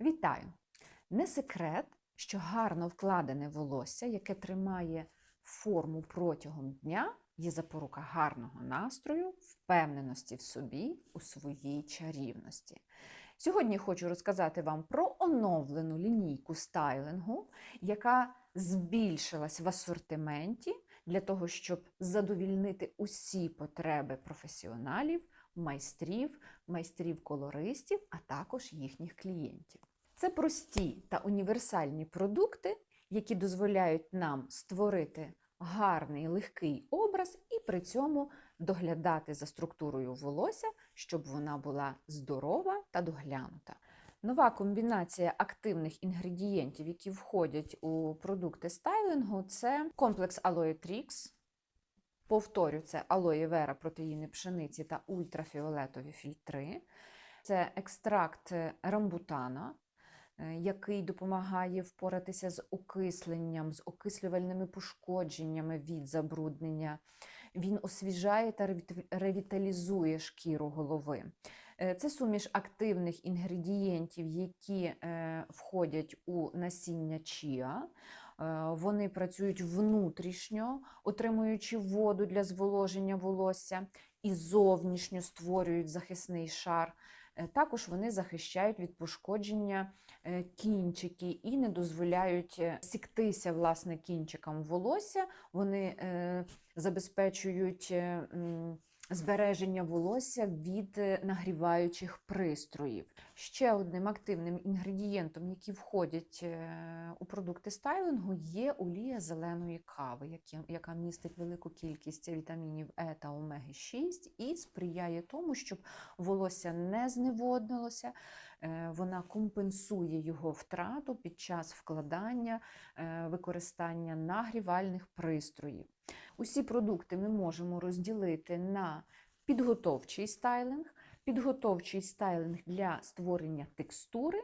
Вітаю! Не секрет, що гарно вкладене волосся, яке тримає форму протягом дня, є запорука гарного настрою, впевненості в собі, у своїй чарівності. Сьогодні хочу розказати вам про оновлену лінійку стайлингу, яка збільшилась в асортименті для того, щоб задовільнити усі потреби професіоналів, майстрів, майстрів-колористів, а також їхніх клієнтів. Це прості та універсальні продукти, які дозволяють нам створити гарний легкий образ і при цьому доглядати за структурою волосся, щоб вона була здорова та доглянута. Нова комбінація активних інгредієнтів, які входять у продукти стайлингу, це комплекс Aloe Trix. Повторю, це алоє вера, протеїни пшениці та ультрафіолетові фільтри. Це екстракт рамбутана, е, який допомагає впоратися з окисленням, з окислювальними пошкодженнями від забруднення. Він освіжає та ревіталізує шкіру голови. Е, Це суміш активних інгредієнтів, які е, входять у насіння чіа. Е, Вони працюють внутрішньо, отримуючи воду для зволоження волосся, і зовнішньо створюють захисний шар. Е, Також вони захищають від пошкодження е, кінчики і не дозволяють сіктися власне кінчикам волосся. Вони забезпечують збереження волосся від е, нагріваючих пристроїв. Ще одним активним інгредієнтом, які входять е, у продукти стайлингу, є олія зеленої кави, яка містить велику кількість вітамінів Е та омеги 6 і сприяє тому, щоб волосся не зневоднилося. Е, Вона компенсує його втрату під час вкладання, використання нагрівальних пристроїв. Усі продукти ми можемо розділити на підготовчий стайлинг, підготовчий стайлинг для створення текстури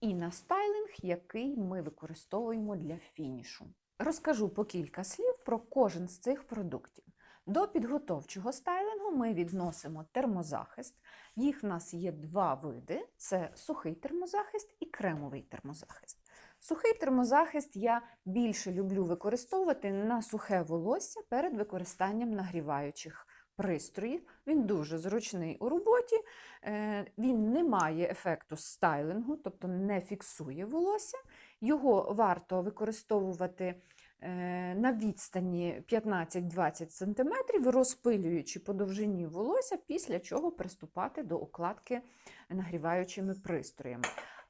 і на стайлинг, який ми використовуємо для фінішу. Розкажу по кілька слів про кожен з цих продуктів. До підготовчого стайлингу ми відносимо термозахист. Їх в нас є два види: це сухий термозахист і кремовий термозахист. Сухий термозахист я більше люблю використовувати на сухе волосся перед використанням нагріваючих пристроїв. Він дуже зручний у роботі, е, він не має ефекту стайлингу, тобто не фіксує волосся. Його варто використовувати е, на відстані 15-20 см, розпилюючи по довжині волосся, після чого приступати до укладки нагріваючими пристроями.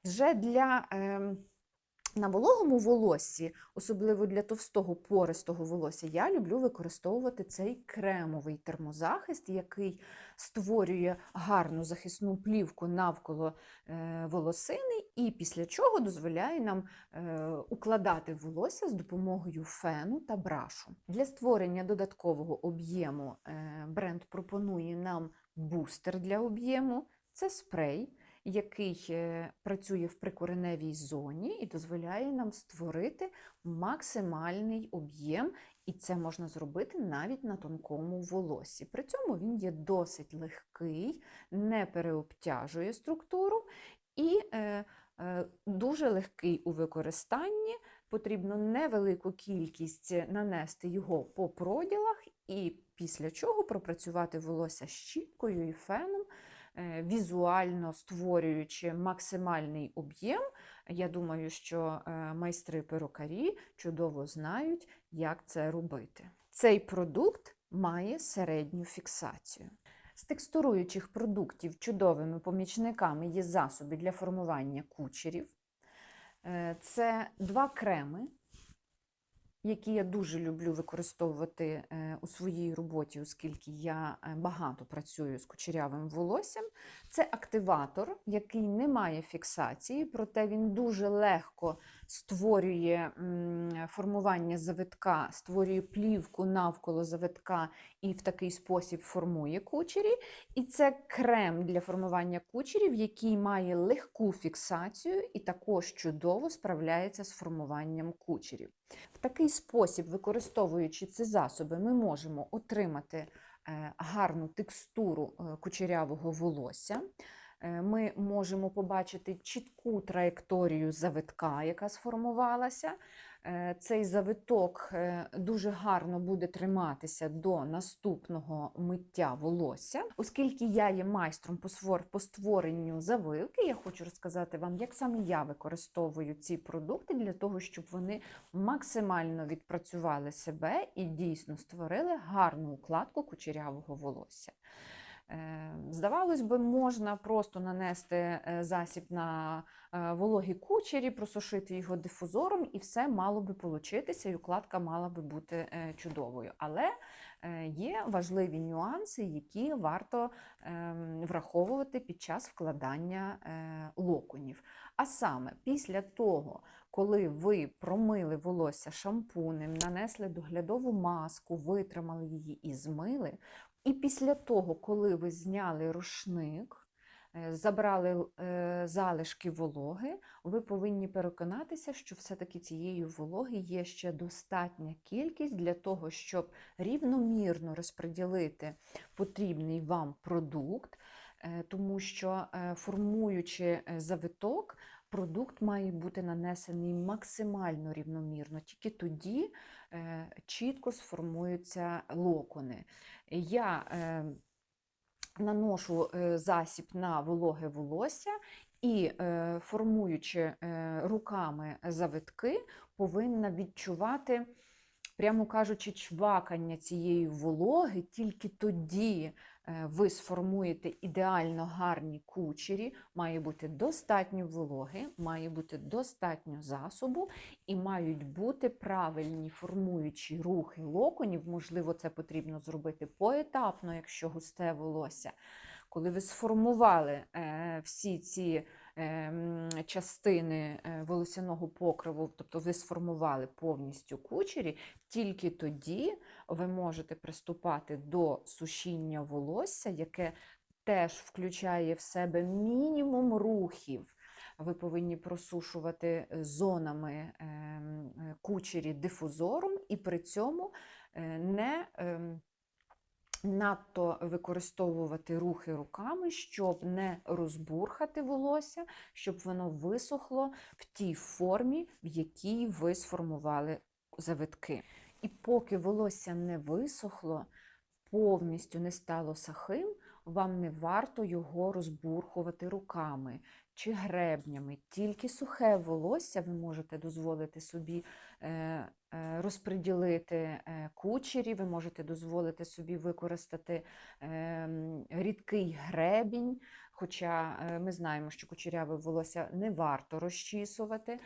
Вже для ем, на вологому волоссі, особливо для товстого пористого волосся, я люблю використовувати цей кремовий термозахист, який створює гарну захисну плівку навколо е, волосини, і після чого дозволяє нам е, укладати волосся з допомогою фену та брашу. Для створення додаткового об'єму е, бренд пропонує нам бустер для об'єму. Це спрей, який е, працює в прикореневій зоні і дозволяє нам створити максимальний об'єм, і це можна зробити навіть на тонкому волосі. При цьому він є досить легкий, не переобтяжує структуру і е, е, дуже легкий у використанні. Потрібно невелику кількість нанести його по проділах, і після чого пропрацювати волосся щіткою і феном, візуально створюючи максимальний об'єм. Я думаю, що е, майстри перукарі чудово знають, як це робити. Цей продукт має середню фіксацію. З текстуруючих продуктів чудовими помічниками є засоби для формування кучерів. Е, Це два креми, які я дуже люблю використовувати е, у своїй роботі, оскільки я е, багато працюю з кучерявим волоссям. Це активатор, який не має фіксації, проте він дуже легко створює формування завитка, створює плівку навколо завитка і в такий спосіб формує кучері. І це крем для формування кучерів, який має легку фіксацію і також чудово справляється з формуванням кучерів. В такий спосіб, використовуючи ці засоби, ми можемо отримати е, гарну текстуру е, кучерявого волосся. Е, ми можемо побачити чітку траєкторію завитка, яка сформувалася. Е, Цей завиток е, дуже гарно буде триматися до наступного миття волосся. Оскільки я є майстром по створенню завивки, я хочу розказати вам, як саме я використовую ці продукти для того, щоб вони максимально відпрацювали себе і дійсно створили гарну укладку кучерявого волосся. Е, Здавалось би, можна просто нанести е, засіб на е, вологі кучері, просушити його дифузором, і все мало би получитися, і укладка мала би бути чудовою. Але є важливі нюанси, які варто ем, враховувати під час вкладання локонів. А саме після того, коли ви промили волосся шампунем, нанесли доглядову маску, витримали її і змили. І після того, коли ви зняли рушник, е, забрали е, залишки вологи, ви повинні переконатися, що все-таки цієї вологи є ще достатня кількість для того, щоб рівномірно розподілити потрібний вам продукт, е, тому що формуючи завиток, продукт має бути нанесений максимально рівномірно. Тільки тоді е, чітко сформуються локони. Я е, наношу е, засіб на вологе волосся і, формуючи руками завитки, повинна відчувати, прямо кажучи, чвакання цієї вологи, тільки тоді ви сформуєте ідеально гарні кучері, має бути достатньо вологи, має бути достатньо засобу і мають бути правильні формуючі рухи локонів. Можливо, це потрібно зробити поетапно, якщо густе волосся. Коли ви сформували е, всі ці е, частини е, волосяного покриву, тобто ви сформували повністю кучері, тільки тоді ви можете приступати до сушіння волосся, яке теж включає в себе мінімум рухів. Ви повинні просушувати зонами ем, кучері дифузором і при цьому е, не ем, надто використовувати рухи руками, щоб не розбурхати волосся, щоб воно висохло в тій формі, в якій ви сформували завитки. І поки волосся не висохло, повністю не стало сахим, вам не варто його розбурхувати руками чи гребнями. Тільки сухе волосся ви можете дозволити собі е, е, розподілити е, кучері, ви можете дозволити собі використати е, рідкий гребінь. Хоча ми знаємо, що кучеряве волосся не варто розчісувати.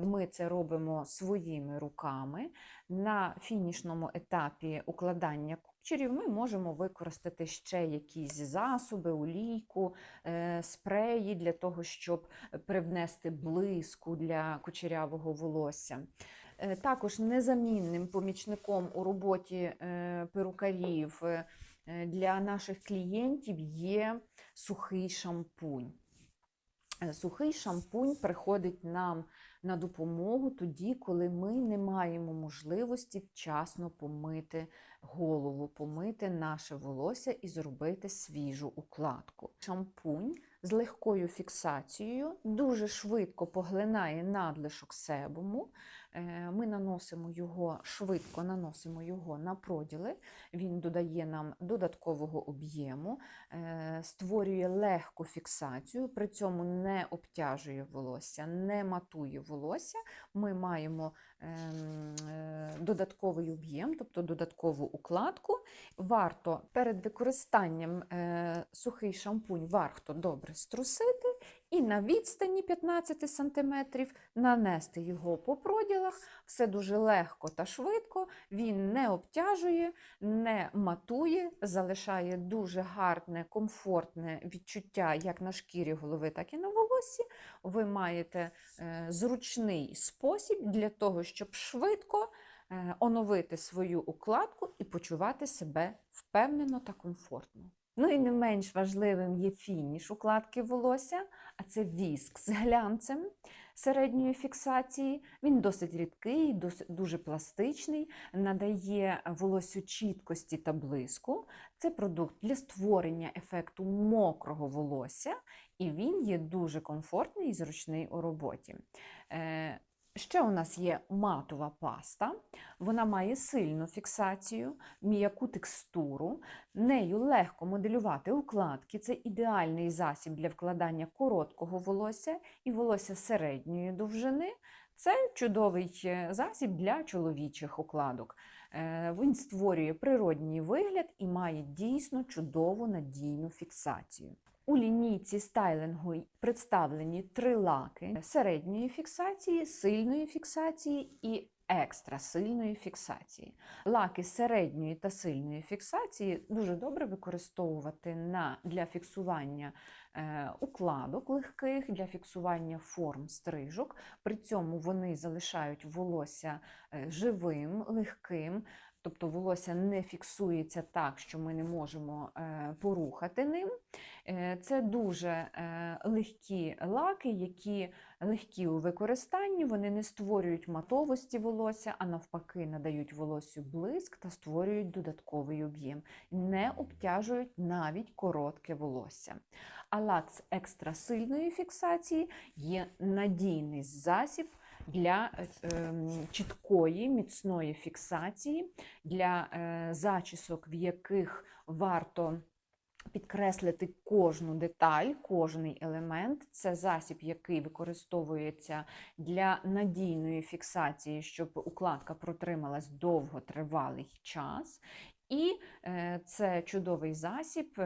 Ми це робимо своїми руками. На фінішному етапі укладання кучерів ми можемо використати ще якісь засоби, олійку, е, спреї для того, щоб привнести блиску для кучерявого волосся. Е, Також незамінним помічником у роботі е, перукарів для наших клієнтів є сухий шампунь. Сухий шампунь приходить нам на допомогу тоді, коли ми не маємо можливості вчасно помити голову, помити наше волосся і зробити свіжу укладку. Шампунь з легкою фіксацією дуже швидко поглинає надлишок себуму. Е, Ми наносимо його швидко наносимо його на проділи. Він додає нам додаткового об'єму, е, створює легку фіксацію, при цьому не обтяжує волосся, не матує волосся. Ми маємо ем, е, додатковий об'єм, тобто додаткову укладку. Варто перед використанням сухий шампунь варто добре струсити і на відстані 15 см нанести його по проділах. Все дуже легко та швидко. Він не обтяжує, не матує, залишає дуже гарне, комфортне відчуття як на шкірі голови, так і на волосі. Ви маєте е, зручний спосіб для того, щоб швидко е, оновити свою укладку і почувати себе впевнено та комфортно. Ну і не менш важливим є фініш укладки волосся, а це віск з глянцем. середньої фіксації. Він досить рідкий, дуже пластичний, надає волосю чіткості та блиску. Це продукт для створення ефекту мокрого волосся, і він є дуже комфортний і зручний у роботі. Ще у нас є матова паста. Вона має сильну фіксацію, м'яку текстуру. Нею легко моделювати укладки. Це ідеальний засіб для вкладання короткого волосся і волосся середньої довжини. Це чудовий е, засіб для чоловічих укладок. Е, Він створює природній вигляд і має дійсно чудову надійну фіксацію. У лінійці стайлингу представлені три лаки середньої фіксації, сильної фіксації і екстрасильної фіксації. Лаки середньої та сильної фіксації дуже добре використовувати на, для фіксування е, укладок легких, для фіксування форм стрижок. При цьому вони залишають волосся е, живим, легким. Тобто волосся не фіксується так, що ми не можемо е, порухати ним. Е, Це дуже е, легкі лаки, які легкі у використанні, вони не створюють матовості волосся, а навпаки, надають волоссю блиск та створюють додатковий об'єм, не обтяжують навіть коротке волосся. А лак з екстрасильної фіксації є надійний засіб для е, ем, чіткої, міцної фіксації, для е, зачісок, в яких варто підкреслити кожну деталь, кожний елемент. Це засіб, який використовується для надійної фіксації, щоб укладка протрималась довготривалий час. І е, це чудовий засіб,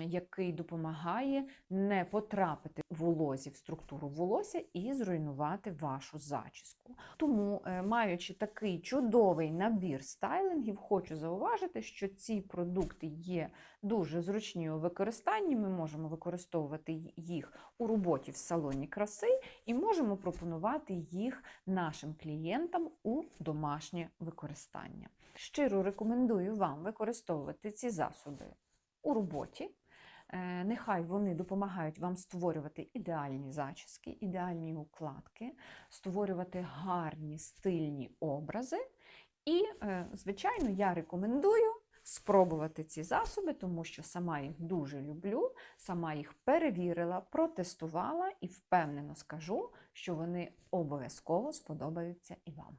який допомагає не потрапити волозі в структуру волосся і зруйнувати вашу зачіску. Тому, е, маючи такий чудовий набір стайлингів, хочу зауважити, що ці продукти є дуже зручні у використанні. Ми можемо використовувати їх у роботі в салоні краси і можемо пропонувати їх нашим клієнтам у домашнє використання. Щиро рекомендую вам використовувати ці засоби у роботі. Е, Нехай вони допомагають вам створювати ідеальні зачіски, ідеальні укладки, створювати гарні стильні образи. І, е, звичайно, я рекомендую спробувати ці засоби, тому що сама їх дуже люблю, сама їх перевірила, протестувала і впевнено скажу, що вони обов'язково сподобаються і вам.